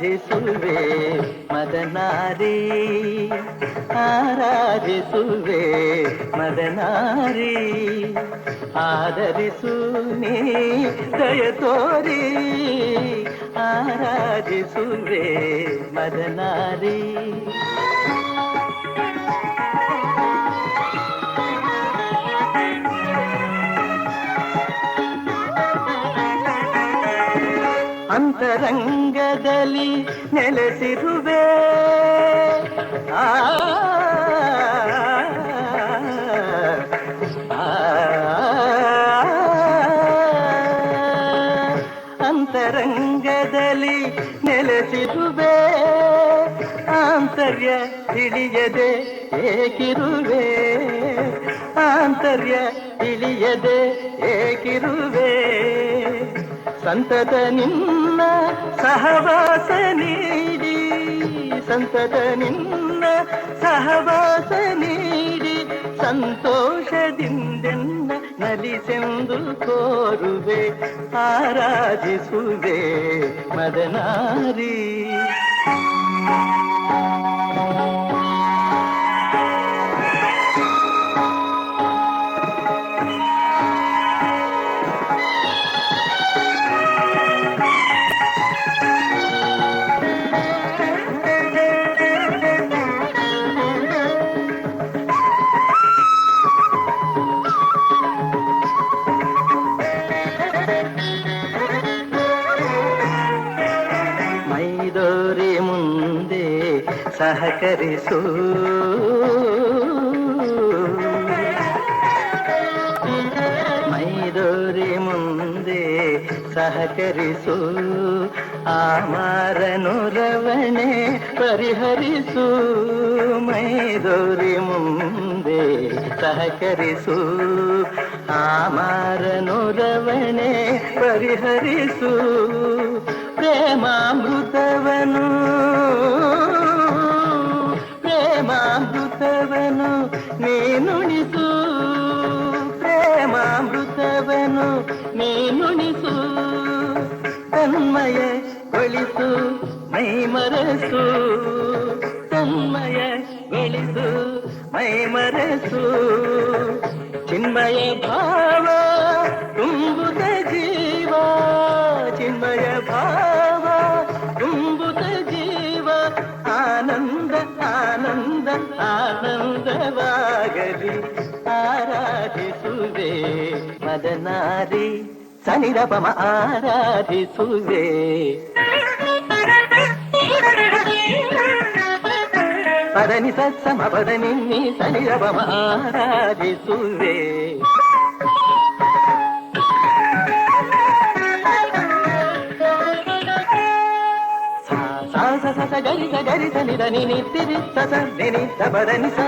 ಆರಾಧಿಸುವೆ ಮದನಾರಿ ಆರಾಧಿಸುವೆ ಮದನಾರಿ ಆದರಿಸು ನೀ ದಯ ತೋರಿ ಆರಾಧಿಸುವೆ ಮದನಾರಿ ಅಂತರಂಗದಲ್ಲಿ ನೆಲೆಸಿರುವೆ ಆ ಅಂತರಂಗದಲ್ಲಿ ನೆಲೆಸಿರುವೆ ಆಂತರ್ಯ ತಿಳಿಯದೆ ಏಕಿರುವೆ ಆಂತರ್ಯ ತಿಳಿಯದೆ ಏಕಿರುವೆ ಸಂತತ ನಿನ್ನ ಸಹವಾಸ ನೀಡಿ. ಸಂತತ ನಿನ್ನ ಸಹವಾಸ ನೀಡಿ. ಸಂತೋಷದಿಂದೆನ್ನ ನಲಿಸೆಂದು ಕೋರುವೆ. ಆರಾಧಿಸುವೆ ಮದನಾರಿ. ಸಹಕರಿಸು ಮೈದೋರಿ ಮುಂದೆ ಸಹಕರಿಸು ಆಮಾರನು ರವಣೆ ಪರಿಹರಿಸು ಮೈದೋರಿ ಮುಂದೆ ಸಹಕರಿಸು ಆಮಾರನು ರವಣೆ ಪರಿಹರಿಸು ಪ್ರೇಮಾಮೃತವನು ನೀನುಣಿಸು ತನ್ಮಯ ಗೊಳಿಸು ಮೈ ಮರಸು ತನ್ಮಯ ಗೊಳಿಸು ಮೈ ಮರಸು ಚಿನ್ಮಯ ಭಾವ ತುಂಬುತ್ತ మదనారి సనిరపమ ఆరాధి సువే పదని సత్సమ పదని సనిరపమ ఆరాధి సువే స స స గరి గరి సని దని నిత్య నిత్త స నిని సబదని సా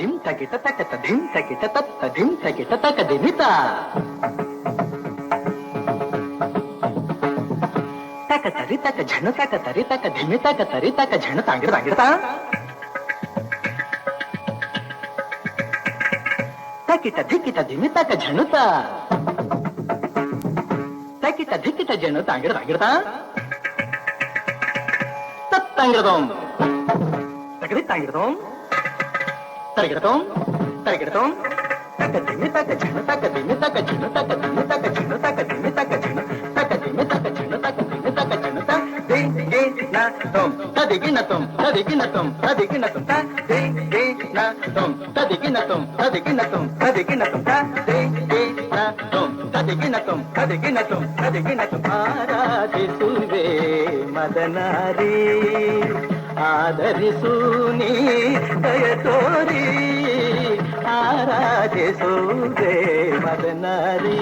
धिम तगित तकत धिम तगित तत्त धिम तगित तक दिनिता तक तरि तक झन तक तरि तक धिमि तक तरि तक झन तांगिर तांगिरता तकित धिकित धिमि तक झनुता तकित धिकित झनु तांगिर तांगिरता तत्तांगिरदों तकरि तांगिरदों పరిగెడతాం పరిగెడతాం తక్క దిమ్మి తక్క చిన్న తక్క దిమ్మి తక్క చిన్న తక్క దిమ్మి తక్క చిన్న తక్క దిమ్మి తక్క చిన్న తక్క దిమ్మి తక్క చిన్న తక్క దిమ్మి తక్క చిన్న తదిగినతం తదిగినతం తదిగినతం తదిగినతం తదిగినతం తదిగినతం తదిగినతం తదిగినతం తదిగినతం తదిగినతం తదిగినతం తదిగినతం ఆరాధిసువే మదనారీ ఆదరిసు నీ ಸೋದೆ ಮದನರಿ